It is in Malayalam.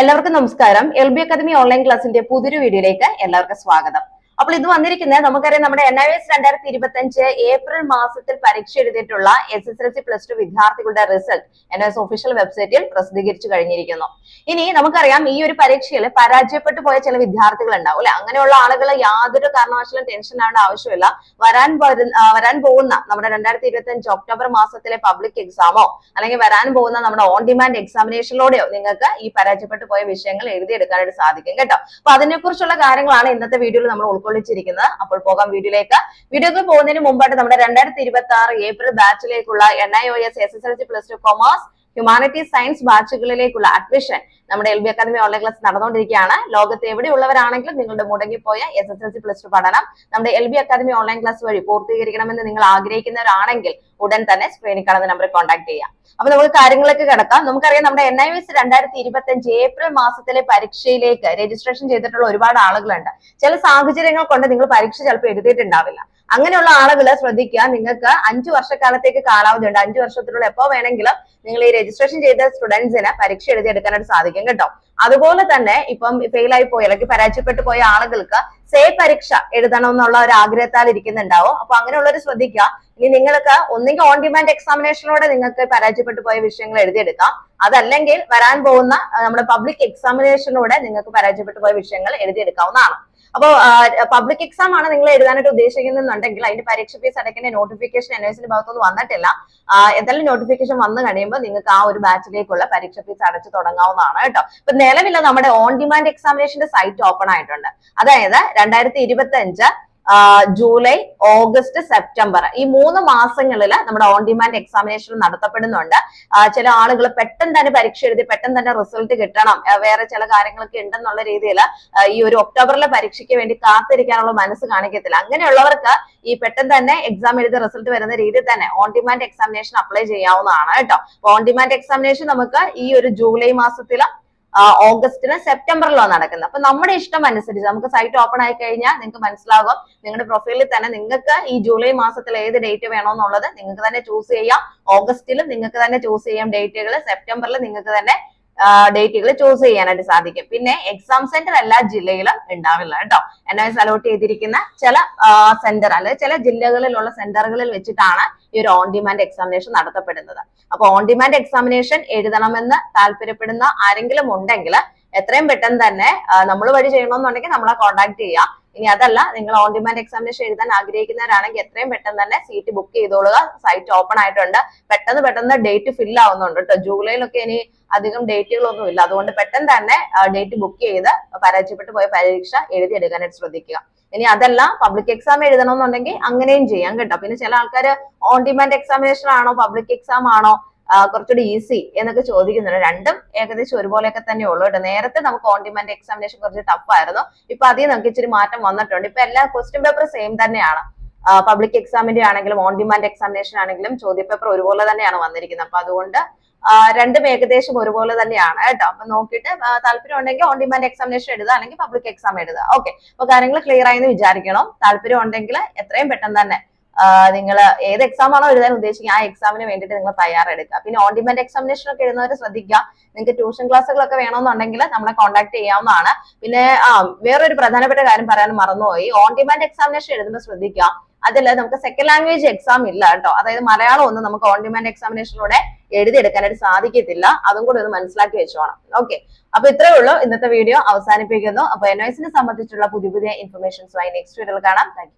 എല്ലാവർക്കും നമസ്കാരം. എൽ ബി അക്കാദമി ഓൺലൈൻ ക്ലാസിന്റെ പുതിയൊരു വീഡിയോയിലേക്ക് എല്ലാവർക്കും സ്വാഗതം. അപ്പോൾ ഇത് വന്നിരിക്കുന്നത് നമുക്കറിയാം നമ്മുടെ എൻ ഐ എസ് രണ്ടായിരത്തി ഇരുപത്തി അഞ്ച് ഏപ്രിൽ മാസത്തിൽ പരീക്ഷ എഴുതിയിട്ടുള്ള S S L C plus two വിദ്യാർത്ഥികളുടെ റിസൾട്ട് എൻ എസ് ഒഫീഷ്യൽ വെബ്സൈറ്റിൽ പ്രസിദ്ധീകരിച്ചു കഴിഞ്ഞിരിക്കുന്നു. ഇനി നമുക്കറിയാം ഈ ഒരു പരീക്ഷയിൽ പരാജയപ്പെട്ടു പോയ ചില വിദ്യാർത്ഥികൾ ഉണ്ടാവും അല്ലെ? അങ്ങനെയുള്ള ആളുകൾ യാതൊരു കാരണവശാലും ടെൻഷൻ ആവേണ്ട ആവശ്യമില്ല. വരാൻ വരാൻ പോകുന്ന നമ്മുടെ രണ്ടായിരത്തി ഇരുപത്തി അഞ്ച് ഒക്ടോബർ മാസത്തിലെ പബ്ലിക് എക്സാമോ അല്ലെങ്കിൽ വരാൻ പോകുന്ന നമ്മുടെ ഓൺ ഡിമാൻഡ് എക്സാമിനേഷനിലൂടെയോ നിങ്ങൾക്ക് ഈ പരാജയപ്പെട്ടു പോയ വിഷയങ്ങൾ എഴുതിയെടുക്കാനായിട്ട് സാധിക്കും കേട്ടോ. അപ്പൊ അതിനെക്കുറിച്ചുള്ള കാര്യങ്ങളാണ് ഇന്നത്തെ വീഡിയോയിൽ നമ്മൾ ഉൾക്കൊള്ളിച്ചിരിക്കുന്നത് അപ്പോൾ പോകാം വീഡിയോയിലേക്ക്. വീഡിയോക്ക് പോകുന്നതിന് മുമ്പായിട്ട് നമ്മുടെ രണ്ടായിരത്തി ഇരുപത്തി ആറ് April ബാച്ചിലേക്കുള്ള N I O S S S L C plus two commerce humanities science ബാച്ചുകളിലേക്കുള്ള admission നമ്മുടെ L B academy online class നടന്നുകൊണ്ടിരിക്കുകയാണ്. ലോകത്ത് എവിടെയുള്ളവരാണെങ്കിലും നിങ്ങളുടെ മുടങ്ങിപ്പോയ S S L C plus two പഠനം നമ്മുടെ L B academy online class വഴി പൂർത്തീകരിക്കണമെന്ന് നിങ്ങൾ ആഗ്രഹിക്കുന്നവരാണെങ്കിൽ ഉടൻ തന്നെ സ്ക്രീനിൽ കാണുന്ന നമ്പറിൽ കോൺടാക്ട് ചെയ്യാം. അപ്പൊ നമുക്ക് കാര്യങ്ങളൊക്കെ കിടക്കാം. നമുക്കറിയാം നമ്മുടെ എൻ ഐ എസ് രണ്ടായിരത്തി ഇരുപത്തി അഞ്ച് ഏപ്രിൽ മാസത്തിലെ പരീക്ഷയിലേക്ക് രജിസ്ട്രേഷൻ ചെയ്തിട്ടുള്ള ഒരുപാട് ആളുകളുണ്ട്. ചില സാഹചര്യങ്ങൾ കൊണ്ട് നിങ്ങൾ പരീക്ഷ ചിലപ്പോൾ എഴുതിയിട്ടുണ്ടാവില്ല. അങ്ങനെയുള്ള ആളുകൾ ശ്രദ്ധിക്കുക. നിങ്ങൾക്ക് അഞ്ചു വർഷക്കാലത്തേക്ക് കാലാവധി ഉണ്ട് അഞ്ചു വർഷത്തിലുള്ള എപ്പോ വേണമെങ്കിലും നിങ്ങൾ ഈ രജിസ്ട്രേഷൻ ചെയ്ത സ്റ്റുഡൻസിന് പരീക്ഷ എഴുതിയെടുക്കാനായിട്ട് സാധിക്കും കേട്ടോ. അതുപോലെ തന്നെ ഇപ്പം ഫെയിൽ ആയി പോയ അല്ലെങ്കിൽ പരാജയപ്പെട്ടു പോയ ആളുകൾക്ക് സേ പരീക്ഷ എഴുതണം എന്നുള്ള ഒരു ആഗ്രഹത്താൽ ഇരിക്കുന്നുണ്ടാവും. അപ്പൊ അങ്ങനെയുള്ളവർ ശ്രദ്ധിക്കുക. ഇനി നിങ്ങൾക്ക് ഒന്നെങ്കിൽ ഓൺ ഡിമാൻഡ് എക്സാമിനേഷനിലൂടെ നിങ്ങൾക്ക് പരാജയപ്പെട്ടു പോയ വിഷയങ്ങൾ എഴുതിയെടുക്കാം. അതല്ലെങ്കിൽ വരാൻ പോകുന്ന നമ്മുടെ പബ്ലിക് എക്സാമിനേഷനിലൂടെ നിങ്ങൾക്ക് പരാജയപ്പെട്ടു പോയ വിഷയങ്ങൾ എഴുതിയെടുക്കാവുന്നതാണ്. അപ്പോൾ പബ്ലിക് എക്സാം ആണ് നിങ്ങൾ എഴുതാനായിട്ട് ഉദ്ദേശിക്കുന്നുണ്ടെങ്കിൽ അതിന്റെ പരീക്ഷ ഫീസ് അടയ്ക്കേണ്ട നോട്ടിഫിക്കേഷൻ എൻ എസിന്റെ ഭാഗത്തുനിന്ന് വന്നിട്ടില്ല. എന്തായാലും നോട്ടിഫിക്കേഷൻ വന്നു കഴിയുമ്പോൾ നിങ്ങൾക്ക് ആ ഒരു ബാച്ചിലേക്കുള്ള പരീക്ഷ ഫീസ് അടച്ചു തുടങ്ങാവുന്നതാണ് കേട്ടോ. ഇപ്പൊ നിലവിൽ നമ്മുടെ ഓൺ ഡിമാൻഡ് എക്സാമിനേഷന്റെ സൈറ്റ് ഓപ്പൺ ആയിട്ടുണ്ട്. അതായത് രണ്ടായിരത്തി ഇരുപത്തി അഞ്ച് ജൂലൈ ഓഗസ്റ്റ് സെപ്റ്റംബർ. ഈ മൂന്ന് മാസങ്ങളിൽ നമ്മുടെ ഓൺ ഡിമാൻഡ് എക്സാമിനേഷൻ നടത്തപ്പെടുന്നുണ്ട്. ചില ആളുകൾ പെട്ടെന്ന് തന്നെ പരീക്ഷ എഴുതി പെട്ടെന്ന് തന്നെ റിസൾട്ട് കിട്ടണം. വേറെ ചില കാര്യങ്ങളൊക്കെ ഉണ്ടെന്നുള്ള രീതിയിൽ ഈ ഒരു ഒക്ടോബറിലെ പരീക്ഷയ്ക്ക് വേണ്ടി കാത്തിരിക്കാനുള്ള മനസ്സ് കാണിക്കത്തില്ല. അങ്ങനെയുള്ളവർക്ക് ഈ പെട്ടെന്ന് തന്നെ എക്സാം എഴുതി റിസൾട്ട് വരുന്ന രീതിയിൽ തന്നെ ഓൺ ഡിമാൻഡ് എക്സാമിനേഷൻ അപ്ലൈ ചെയ്യാവുന്നതാണ് കേട്ടോ. ഓൺ ഡിമാൻഡ് എക്സാമിനേഷൻ നമുക്ക് ഈ ഒരു ജൂലൈ മാസത്തിൽ ഓഗസ്റ്റിന് സെപ്റ്റംബറിലോ നടക്കുന്നത്. അപ്പൊ നമ്മുടെ ഇഷ്ടം അനുസരിച്ച് നമുക്ക് സൈറ്റ് ഓപ്പൺ ആയി കഴിഞ്ഞാൽ നിങ്ങൾക്ക് മനസ്സിലാകും നിങ്ങളുടെ പ്രൊഫൈലിൽ തന്നെ നിങ്ങൾക്ക് ഈ ജൂലൈ മാസത്തിൽ ഏത് ഡേറ്റ് വേണമെന്നുള്ളത് നിങ്ങൾക്ക് തന്നെ ചൂസ് ചെയ്യാം. ഓഗസ്റ്റിലും നിങ്ങൾക്ക് തന്നെ ചൂസ് ചെയ്യാം ഡേറ്റുകൾ സെപ്റ്റംബറിൽ നിങ്ങൾക്ക് തന്നെ ഡേറ്റുകൾ ചൂസ് ചെയ്യാനായിട്ട് സാധിക്കും. പിന്നെ എക്സാം സെന്റർ എല്ലാ ജില്ലയിലും ഉണ്ടാവില്ല കേട്ടോ. എൻ എസ് അലോട്ട് ചെയ്തിരിക്കുന്ന ചില സെന്റർ അല്ലെങ്കിൽ ചില ജില്ലകളിലുള്ള സെന്ററുകളിൽ വെച്ചിട്ടാണ് ഈ ഒരു ഓൺ ഡിമാൻഡ് എക്സാമിനേഷൻ നടത്തപ്പെടുന്നത്. അപ്പൊ ഓൺ ഡിമാൻഡ് എക്സാമിനേഷൻ എഴുതണമെന്ന് താല്പര്യപ്പെടുന്ന ആരെങ്കിലും ഉണ്ടെങ്കിൽ എത്രയും പെട്ടെന്ന് തന്നെ നമ്മൾ വഴി ചെയ്യണമെന്നുണ്ടെങ്കിൽ നമ്മളെ കോൺടാക്ട് ചെയ്യാം. ഇനി അതല്ല നിങ്ങൾ ഓൺ ഡിമാൻഡ് എക്സാമിനേഷൻ എഴുതാൻ ആഗ്രഹിക്കുന്നവരാണെങ്കിൽ എത്രയും പെട്ടെന്ന് തന്നെ സീറ്റ് ബുക്ക് ചെയ്തോളുക. സൈറ്റ് ഓപ്പൺ ആയിട്ടുണ്ട്. പെട്ടെന്ന് പെട്ടെന്ന് ഡേറ്റ് ഫിൽ ആവുന്നുണ്ട് കേട്ടോ ജൂലൈയിലൊക്കെ ഇനി അധികം ഡേറ്റുകളൊന്നും ഇല്ല. അതുകൊണ്ട് പെട്ടെന്ന് തന്നെ ഡേറ്റ് ബുക്ക് ചെയ്ത് പരാജയപ്പെട്ടു പോയ പരീക്ഷ എഴുതിയെടുക്കാനായിട്ട് ശ്രദ്ധിക്കുക. ഇനി അതല്ല പബ്ലിക് എക്സാം എഴുതണമെന്നുണ്ടെങ്കിൽ അങ്ങനെയും ചെയ്യാം കേട്ടോ. പിന്നെ ചില ആൾക്കാർ ഓൺ ഡിമാൻഡ് എക്സാമിനേഷൻ ആണോ പബ്ലിക് എക്സാം ആണോ കുറച്ചുകൂടി ഈസി എന്നൊക്കെ ചോദിക്കുന്നുണ്ട്. രണ്ടും ഏകദേശം ഒരുപോലെയൊക്കെ തന്നെ ഉള്ളൂ കേട്ടോ. നേരത്തെ നമുക്ക് ഓൺ ഡിമാൻഡ് എക്സാമിനേഷൻ കുറച്ച് ടഫ് ആയിരുന്നു. ഇപ്പൊ അതിൽ നമുക്ക് ഇച്ചിരി മാറ്റം വന്നിട്ടുണ്ട്. ഇപ്പൊ എല്ലാ ക്വസ്റ്റ്യൻ പേപ്പർ സെയിം തന്നെയാണ്. പബ്ലിക് എക്സാമിന്റെ ആണെങ്കിലും ഓൺ ഡിമാൻഡ് എക്സാമിനേഷൻ ആണെങ്കിലും ചോദ്യപേപ്പർ ഒരുപോലെ തന്നെയാണ് വന്നിരിക്കുന്നത്. അപ്പൊ അതുകൊണ്ട് രണ്ടും ഏകദേശം ഒരുപോലെ തന്നെയാണ് കേട്ടോ. അപ്പൊ നോക്കിയിട്ട് താല്പര്യം ഉണ്ടെങ്കിൽ ഓൺ ഡിമാൻഡ് എക്സാമിനേഷൻ എഴുതുക അല്ലെങ്കിൽ പബ്ലിക് എക്സാം എഴുതുക ഓക്കെ അപ്പൊ കാര്യങ്ങൾ ക്ലിയർ ആയെന്ന് വിചാരിക്കണം. താല്പര്യം ഉണ്ടെങ്കിൽ എത്രയും പെട്ടെന്ന് തന്നെ നിങ്ങൾ ഏത് എക്സാം ആണോ എഴുതാൻ ഉദ്ദേശിക്കുക ആ എക്സാമിന് വേണ്ടിയിട്ട് നിങ്ങൾ തയ്യാറെടുക്കുക. പിന്നെ ഓൺ ഡിമാൻഡ് എക്സാമിനേഷൻ ഒക്കെ എഴുതുന്നവർ ശ്രദ്ധിക്കുക. നിങ്ങൾക്ക് ട്യൂഷൻ ക്ലാസ്സുകളൊക്കെ വേണമെന്നുണ്ടെങ്കിൽ നമ്മളെ കോൺടാക്ട് ചെയ്യാവുന്നതാണ്. പിന്നെ ആ വേറൊരു പ്രധാനപ്പെട്ട കാര്യം പറയാൻ മറന്നുപോയി. ഓൺ ഡിമാൻഡ് എക്സാമിനേഷൻ എഴുതുമ്പോൾ ശ്രദ്ധിക്കുക. അതിൽ നമുക്ക് സെക്കൻഡ് ലാംഗ്വേജ് എക്സാം ഇല്ല കേട്ടോ. അതായത് മലയാളം ഒന്നും നമുക്ക് ഓൺ ഡിമാൻഡ് എക്സാമിനേഷനിലൂടെ എഴുതിയെടുക്കാനായിട്ട് സാധിക്കത്തില്ല. അതും കൂടി ഒന്ന് മനസ്സിലാക്കി വെച്ചോണം. ഓക്കെ അപ്പൊ ഇത്രയേ ഉള്ളൂ. ഇന്നത്തെ വീഡിയോ അവസാനിപ്പിക്കുന്നു. അപ്പൊ എൻ സംബന്ധിച്ചുള്ള പുതിയ പുതിയ ഇൻഫർമേഷൻസുമായി നെക്സ്റ്റ് വീഡിയോയിൽ കാണാം. താങ്ക്